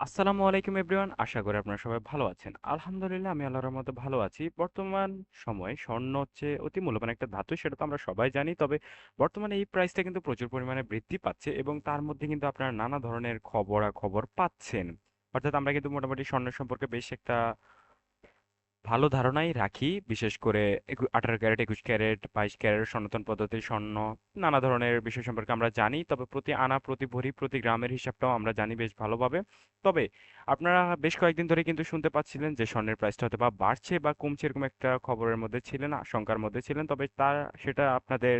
আসসালামু আলাইকুম এভরিওয়ান, আশা করি আপনারা সবাই ভালো আছেন। আলহামদুলিল্লাহ, আমি আল্লাহর রহমতে ভালো আছি। বর্তমান সময়ে স্বর্ণ হচ্ছে অতি মূল্যবান একটা ধাতু, সেটা তো আমরা সবাই জানি, তবে বর্তমানে এই প্রাইসটা কিন্তু প্রচুর পরিমাণে বৃদ্ধি পাচ্ছে এবং তার মধ্যে কিন্তু আপনারা নানা ধরনের খবরাখবর পাচ্ছেন। অর্থাৎ আমরা কিন্তু মোটামুটি স্বর্ণ সম্পর্কে বেশ একটা ভালো ধারণাই রাখি, বিশেষ করে আঠারো ক্যারেট, একুশ ক্যারেট, বাইশ ক্যারেট, সনাতন পদ্ধতির স্বর্ণ, নানা ধরনের বিষয় সম্পর্কে আমরা জানি, তবে প্রতি আনা, প্রতি ভরি, প্রতি গ্রামের হিসাবটাও আমরা জানি বেশ ভালোভাবে। তবে আপনারা বেশ কয়েকদিন ধরে কিন্তু শুনতে পাচ্ছিলেন যে স্বর্ণের প্রাইসটা হয়তো বা বাড়ছে বা কমছে এরকম একটা খবরের মধ্যে ছিলেন, আশঙ্কার মধ্যে ছিলেন, তবে তার সেটা আপনাদের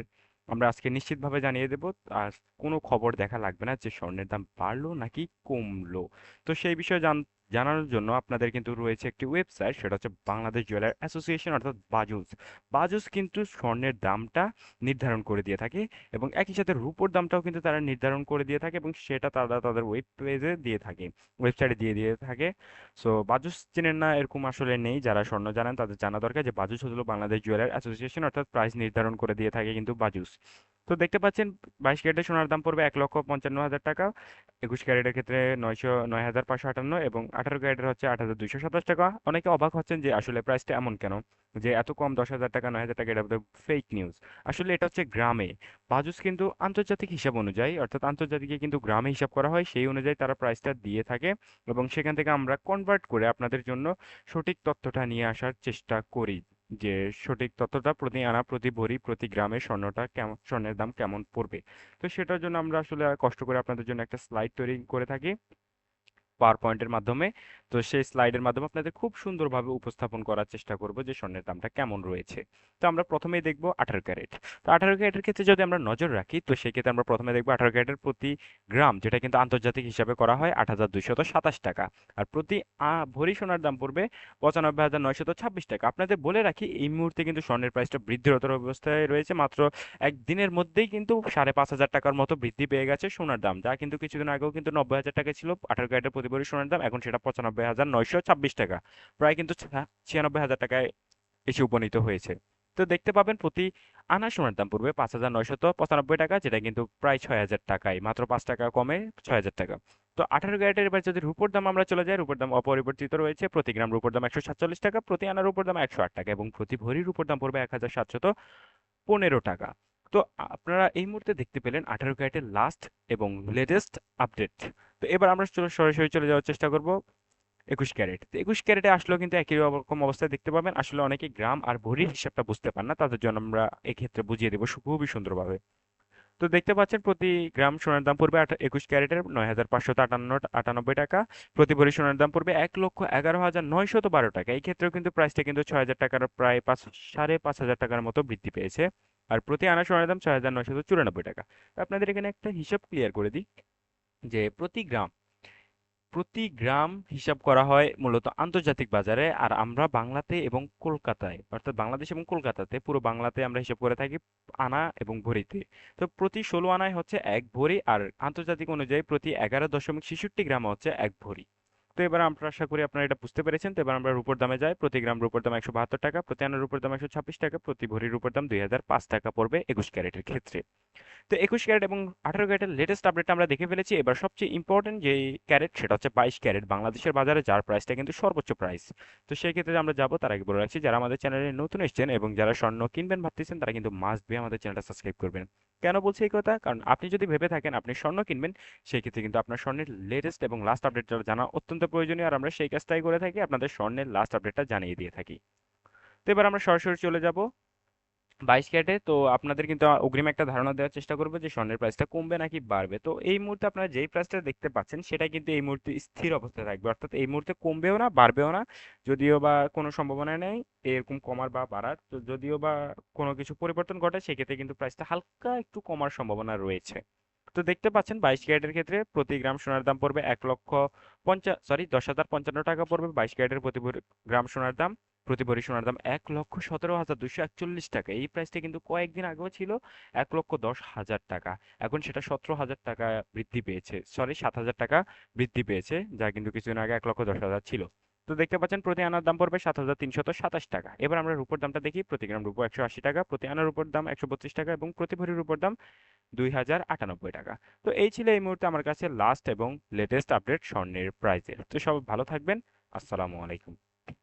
আমরা আজকে নিশ্চিতভাবে জানিয়ে দেব। আর কোনো খবর দেখা লাগবে না যে স্বর্ণের দাম বাড়লো নাকি কমলো। তো সেই বিষয়ে জান জানানোর জন্য আপনাদের কিন্তু রয়েছে একটি ওয়েবসাইট সেটা হচ্ছে বাংলাদেশ জুয়েলার অ্যাসোসিয়েশন, অর্থাৎ বাজুস। বাজুস কিন্তু স্বর্ণের দামটা নির্ধারণ করে দিয়ে থাকে এবং একই সাথে রূপোর দামটাও কিন্তু তারা নির্ধারণ করে দিয়ে থাকে এবং সেটা তারা তাদের ওয়েব পেজে দিয়ে থাকে ওয়েবসাইটে দিয়ে দিয়ে থাকে। সো বাজুস চেনেন না এরকম আসলে নেই, যারা স্বর্ণ জানেন তাদের জানা দরকার যে বাজুস হলো বাংলাদেশ জুয়েলার অ্যাসোসিয়েশন, অর্থাৎ প্রাইস নির্ধারণ করে দিয়ে থাকে কিন্তু বাজুস। তো দেখতে পাচ্ছেন, বাইশ ক্যারেটের সোনার দাম পড়বে এক লক্ষ পঞ্চান্ন হাজার টাকা, একুশ ক্যারেটের ক্ষেত্রে নয়শো, নয় হাজার পাঁচশো আটান্ন এবং আঠারো ক্যারেটের হচ্ছে হাজার দুইশো সাতাশ টাকা। অনেকে অবাক হচ্ছেন যে আসলে প্রাইসটা এমন কেন? যে এত কম দশ হাজার টাকা, নয় হাজার টাকা, এটা ফেক নিউজ আসলে এটা হচ্ছে গ্রামে। বাজুস কিন্তু আন্তর্জাতিক হিসাব অনুযায়ী, অর্থাৎ আন্তর্জাতিকে কিন্তু গ্রামে হিসাব করা হয়, সেই অনুযায়ী তারা প্রাইসটা দিয়ে থাকে এবং সেখান থেকে আমরা কনভার্ট করে আপনাদের জন্য সঠিক তথ্যটা নিয়ে আসার চেষ্টা করি। যে সঠিক তথ্যটা প্রতি আনা, প্রতি ভরি, প্রতি গ্রামে স্বর্ণটা কেমন, স্বর্ণের দাম কেমন পড়বে। তো সেটার জন্য আমরা আসলে কষ্ট করে আপনাদের জন্য একটা স্লাইড তৈরি করে থাকি। পাওয়ার পয়েন্টের মাধ্যমে তো সেই স্লাইডের মাধ্যমে আপনাদের খুব সুন্দরভাবে উপস্থাপন করার চেষ্টা করব যে স্বর্ণের দামটা কেমন রয়েছে। তো আমরা প্রথমেই দেখব আঠারো ক্যারেট। তো আঠারো ক্যারেটের ক্ষেত্রে যদি আমরা নজর রাখি, তো সেক্ষেত্রে আমরা প্রথমে দেখব আঠারো ক্যারেটের প্রতি গ্রাম, যেটা কিন্তু আন্তর্জাতিক হিসাবে করা হয় আট হাজার দুইশত সাতাশ টাকা। আর প্রতি ভরি সোনার দাম পড়বে পঁচানব্বই হাজার নয়শত ছাব্বিশ টাকা। আপনাদের বলে রাখি, এই মুহূর্তে কিন্তু স্বর্ণের প্রাইসটা বৃদ্ধিরতর অবস্থায় রয়েছে, মাত্র একদিনের মধ্যেই কিন্তু সাড়ে পাঁচ হাজার টাকার মতো বৃদ্ধি পেয়ে গেছে সোনার দাম। যা কিন্তু কিছুদিন আগেও কিন্তু নব্বই হাজার টাকা ছিল, আঠারো ক্যারেটের প্রতি ভরি সোনার দাম, এখন সেটা পঁচানব্বই হাজার নয়শো ছাব্বিশ টাকা। প্রায় কিন্তু ছিয়ানব্বই হাজার টাকায় এসে উপনীত হয়েছে। তো দেখতে পাবেন প্রতি আনা সোনার দাম পড়বে পাঁচ হাজার নয়শত পঁচানব্বই টাকা, যেটা কিন্তু প্রায় ছয় হাজার টাকায়, মাত্র পাঁচ টাকা কমে ছয় হাজার টাকা। তো আঠারো ক্যারেটের এবার যদি রূপোর দাম আমরা চলে যাই, রূপোর দাম অপরিবর্তিত রয়েছে। প্রতি গ্রাম রূপোর দাম একশো সাতচল্লিশ টাকা, প্রতি আনা রূপোর দাম একশো আট টাকা এবং প্রতি ভরি রূপোর দাম পড়বে এক হাজার সাতশত পনেরো টাকা। তো আপনারা এই মুহূর্তে দেখতে পেলেন আঠারো ক্যারেটের লাস্ট এবং লেটেস্ট আপডেট তো এবার আমরা সরাসরি চলে যাওয়ার চেষ্টা করব। একুশ ক্যারেট। তো একুশ ক্যারেটে আসলেও কিন্তু একই রকম অবস্থায় দেখতে পাবেন। আসলে অনেকে গ্রাম আর ভরির হিসাবটা বুঝতে পান না। তাদের জন্য আমরা এক্ষেত্রে বুঝিয়ে দেবো খুবই সুন্দরভাবে। তো দেখতে পাচ্ছেন প্রতি গ্রাম সোনার দাম পড়বে একুশ ক্যারেটের নয় হাজার পাঁচশত আটান্ন আটানব্বই টাকা। প্রতি ভরি সোনার দাম পড়বে এক লক্ষ এগারো হাজার নয়শত বারো টাকা। এই ক্ষেত্রেও কিন্তু প্রাইসটা কিন্তু ছয় হাজার টাকার প্রায় পাঁচ সাড়ে পাঁচ হাজার টাকার মতো বৃদ্ধি পেয়েছে। আর প্রতি আনা সোনার দাম ছয় হাজার নয়শত চুরানব্বই টাকা। আপনাদের এখানে একটা হিসাব ক্লিয়ার করে দিই যে প্রতি গ্রাম প্রতি গ্রাম হিসাব করা হয় মূলত আন্তর্জাতিক বাজারে, আর আমরা বাংলাতে এবং কলকাতায়, অর্থাৎ বাংলাদেশ এবং কলকাতাতে, পুরো বাংলাতে আমরা হিসাব করে থাকি আনা এবং ভরিতে। তো প্রতি ষোলো আনায় হচ্ছে এক ভরি, আর আন্তর্জাতিক অনুযায়ী প্রতি এগারো দশমিক ছেষট্টি গ্রাম হচ্ছে এক ভরি। তো এবার আমরা আশা করি আপনারা এটা বুঝতে পেরেছেন। তো এবার আমরা রূপোর দামে যাই। প্রতি গ্রাম রূপোর দাম একশো বাহাত্তর টাকা, প্রতি আনার রূপোর দাম একশো ছাব্বিশ টাকা, প্রতি ভরি রূপোর দাম দুই হাজার পাঁচ টাকা পড়বে একুশ ক্যারেটের ক্ষেত্রে। তো একুশ ক্যারেট এবং আঠারো ক্যারেটের লেটেস্ট আপডেট আমরা দেখে ফেলেছি। এবার সবচেয়ে ইম্পর্টেন্ট যে ক্যারেট, সেটা হচ্ছে বাইশ ক্যারেট বাংলাদেশের বাজারে, যার প্রাইসটা কিন্তু সর্বোচ্চ প্রাইস তো সেই ক্ষেত্রে আমরা যাব, তার আগে বলে রাখছি, যারা আমাদের চ্যানেলে নতুন এসেছেন এবং যারা স্বর্ণ কিনবেন ভাবতেছেন, তারা কিন্তু মাস্ট বি আমাদের চ্যানেলটা সাবস্ক্রাইব করবেন। কেন বলছি এই কথা? কারণ আপনি যদি ভেবে থাকেন আপনি স্বর্ণ কিনবেন, সেই ক্ষেত্রে কিন্তু আপনার স্বর্ণের লেটেস্ট এবং লাস্ট আপডেটটা জানা অত্যন্ত প্রয়োজনীয়। আর আমরা সেই কাজটাই করে থাকি, আপনাদের স্বর্ণের লাস্ট আপডেটটা জানিয়ে দিয়ে থাকি। তো এবার আমরা সরাসরি চলে যাব। বাইশ ক্যারেটে, তো আপনাদের কিন্তু অগ্রিম একটা ধারণা দেওয়ার চেষ্টা করব যে স্বর্ণের প্রাইসটা কমবে নাকি বাড়বে। তো এই মুহূর্তে আপনারা যেই প্রাইসটা দেখতে পাচ্ছেন সেটা কিন্তু এই মুহূর্তে স্থির অবস্থায় থাকবে। অর্থাৎ এই মুহূর্তে কমবেও না, বাড়বেও না, যদিও বা কোনো সম্ভাবনা নেই, এরকম কমার বা বাড়ার। তো যদিও বা কোনো কিছু পরিবর্তন ঘটে, সেক্ষেত্রে কিন্তু প্রাইসটা হালকা একটু কমার সম্ভাবনা রয়েছে। তো দেখতে পাচ্ছেন, বাইশ ক্যারেটের ক্ষেত্রে প্রতি গ্রাম সোনার দাম পড়বে এক লক্ষ পঞ্চাশ সরি দশ হাজার পঞ্চান্ন টাকা পড়বে। বাইশ ক্যারেটের প্রতি গ্রাম সোনার দাম প্রতি ভরি সোনার দাম এক লক্ষ সতেরো হাজার দুশো একচল্লিশ টাকা। এই প্রাইসটা কিন্তু কয়েকদিন আগেও ছিল এক লক্ষ দশ হাজার টাকা। এখন সেটা সতেরো হাজার টাকা বৃদ্ধি পেয়েছে সরি সাত হাজার টাকা বৃদ্ধি পেয়েছে, যা কিন্তু কিছুদিন আগে এক লক্ষ দশ হাজার ছিল। তো দেখতে পাচ্ছেন, প্রতি আনার দাম পড়বে সাত হাজার তিনশত সাতাশ টাকা। এবার আমরা রূপোর দামটা দেখি, প্রতি গ্রাম রূপো একশো আশি টাকা, প্রতি আনার রূপোর দাম একশো বত্রিশ টাকা এবং প্রতি ভরি রূপোর দাম দুই হাজার আটানব্বই টাকা। তো এই ছিল এই মুহূর্তে আমার কাছে লাস্ট এবং লেটেস্ট আপডেট স্বর্ণের প্রাইসের তো সব ভালো থাকবেন, আসসালামু আলাইকুম।